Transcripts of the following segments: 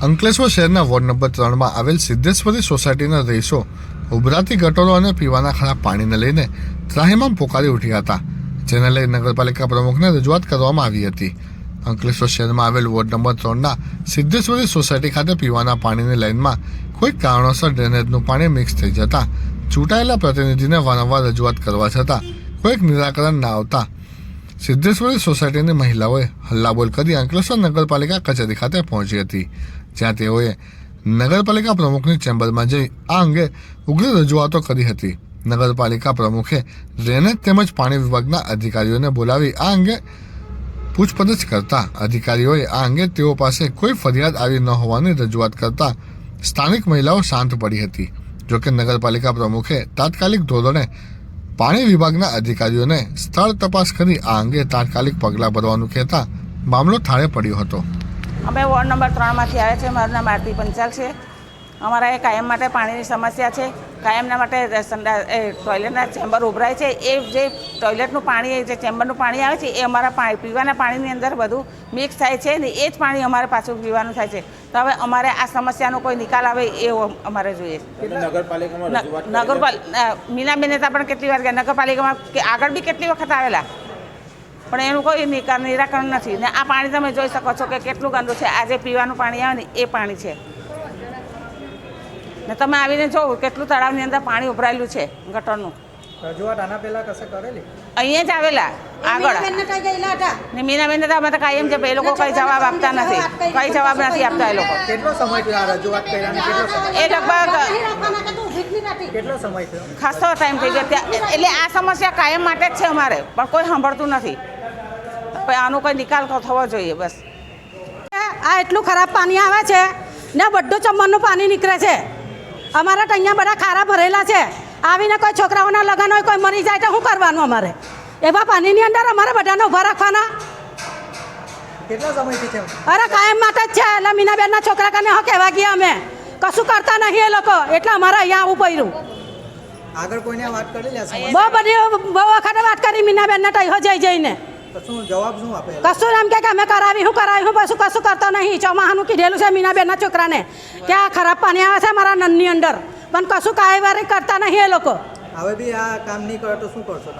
અંકલેશ્વર શહેરના ward number ત્રણમાં આવેલ સિદ્ધેશ્વરી સોસાયટીના રહીશો ઉભરાતી ગટરો અને પીવાના ખરા પાણીને લઈને ત્રાહિમામ પોકારી ઉઠ્યા હતા, જેને લઈ નગરપાલિકા પ્રમુખને રજૂઆત કરવામાં આવી હતી. અંકલેશ્વર શહેરમાં આવેલ વોર્ડ નંબર ત્રણના સિદ્ધેશ્વરી સોસાયટી ખાતે પીવાના પાણીની લાઇનમાં કોઈ કારણોસર ડ્રેનેજનું પાણી મિક્સ થઈ જતા ચૂંટાયેલા પ્રતિનિધિને વારંવાર રજૂઆત કરવા છતાં કોઈક નિરાકરણ ના આવતા સિદ્ધેશ્વરી સોસાયટીની મહિલાઓએ હલ્લાબોલ કરી અંકલેશ્વર નગરપાલિકા કચેરી ખાતે પહોંચી હતી. જ્યાં તેઓએ નગરપાલિકા પ્રમુખની ચેમ્બરમાં જઈ આ અંગે ઉગ્ર રજૂઆતો કરી હતી. નગરપાલિકા પ્રમુખે ડ્રેનેજ તેમજ પાણી વિભાગના અધિકારીઓને બોલાવી આ અંગે પૂછપરછ કરતા અધિકારીઓએ આ અંગે તેઓ પાસે કોઈ ફરિયાદ આવી ન હોવાની રજૂઆત કરતા સ્થાનિક મહિલાઓ શાંત પડી હતી. જોકે નગરપાલિકા પ્રમુખે તાત્કાલિક ધોરણે પાણી વિભાગના અધિકારીઓને સ્થળ તપાસ કરી આ અંગે તાત્કાલિક પગલાં ભરવાનું કહેતા મામલો થાળે પડ્યો હતો. અમે વોર્ડ નંબર ત્રણમાંથી આવ્યા છે મારું નામ આરતી પંચાલ છે. અમારા એ કાયમ માટે પાણીની સમસ્યા છે. કાયમના માટે ટોયલેટના ચેમ્બર ઉભરાય છે. એ જે ટોયલેટનું પાણી જે ચેમ્બરનું પાણી આવે છે એ અમારા પાણી પીવાના પાણીની અંદર બધું મિક્સ થાય છે ને એ જ પાણી અમારે પાછું પીવાનું થાય છે. તો હવે અમારે આ સમસ્યાનો કોઈ નિકાલ આવે એ અમારે જોઈએ. નગરપાલિકા મીનાબેને તો આપણે કેટલી વાર ગયા. નગરપાલિકામાં કે આગળ બી કેટલી વખત આવેલા? પણ એનું કોઈ નિરાકરણ નથી. ને આ પાણી તમે જોઈ શકો છો કે કેટલું ગંદુ છે. આજે પીવાનું પાણી આવે ને એ પાણી છે. ને તમે આવીને જોવો કેટલું તળાવની અંદર પાણી ઉભરાયેલું છે ગટરનું. રજૂઆત આના પહેલા કશે કરેલી? અહીંયા જ આવેલા આગળ. ને મીનાબેન તો અમે તો કાયમ છે એ લોકો કઈ જવાબ આપતા નથી. કઈ જવાબ નથી આપતા એ લોકો. કેટલો સમય થયો આ રજૂઆત કર્યા અને કેટલો સમય? એ લગભગ કેટલો સમય થયો? ખાસો ટાઈમ થઈ ગયો. ત્યાં એટલે આ સમસ્યા કાયમ માટે જ છે અમારે પણ કોઈ સાંભળતું નથી. પણ આનો કોઈ નિકાલ થવો જોઈએ બસ. આ એટલું ખરાબ પાણી આવે છે ને બધું ચમનનું પાણી નીકળે છે. અમારા તો અહીંયા બધા ખારા ભરેલા છે. આવીને કોઈ છોકરાઓના લગ્ન હોય કોઈ મરી જાય તો શું કરવાનું અમારે? એવા પાણીની અંદર અમારે બધાને ઊભા રાખવાના. અરે કાયમ માટે જ છે એટલે મીનાબેનના છોકરા કને હા કહેવા ગયા અમે. કશું કરતા નહીં એ લોકો એટલે અમારે અહીંયા આવું પડ્યું. આગળ કોઈને વાત કરી બહુ બધી બહુ વખતે વાત કરી મીનાબેનને તૈયો જઈ જઈને. કશું એમ કે અમે કરાવી હું કરાવી હું પછી કશું કરતો નહીં. ચોમાહાનું કીધેલું છે મીનાબેનના છોકરાને. કે આ ખરાબ પાણી આવે છે મારા નનની અંદર. પણ કશું કાયવારી કરતા નહીં એ લોકો. હવે બી આ કામ નહીં કરો તો શું કરશો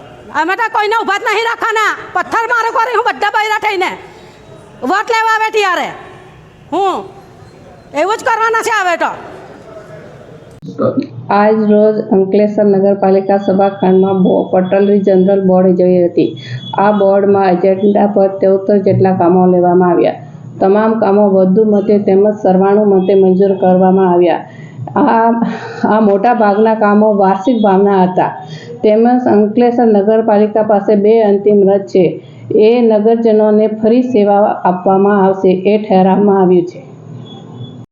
અમે તો કોઈને ઊભા જ નહીં રાખવાના. પથ્થર મારો કરી હું બધા બૈરા થઈને. વોટ લેવા આવે ત્યારે? હું? એવું જ કરવાના છે હવે તો. આજ રોજ અંકલેશ્વર નગરપાલિકા સભાખંડમાં પટલરી જનરલ બોર્ડ યોજાઈ હતી. આ બોર્ડમાં એજન્ડા પર તેઓતેર જેટલા કામો લેવામાં આવ્યા. તમામ કામો વધુ મતે તેમજ સરવાણુ મતે મંજૂર કરવામાં આવ્યા. આ આ મોટા ભાગના કામો વાર્ષિક ભાવના હતા. તેમજ અંકલેશ્વર નગરપાલિકા પાસે બે અંતિમ રથ છે. એ નગરજનોને ફરી સેવા આપવામાં આવશે એ ઠેરવવામાં આવ્યું છે.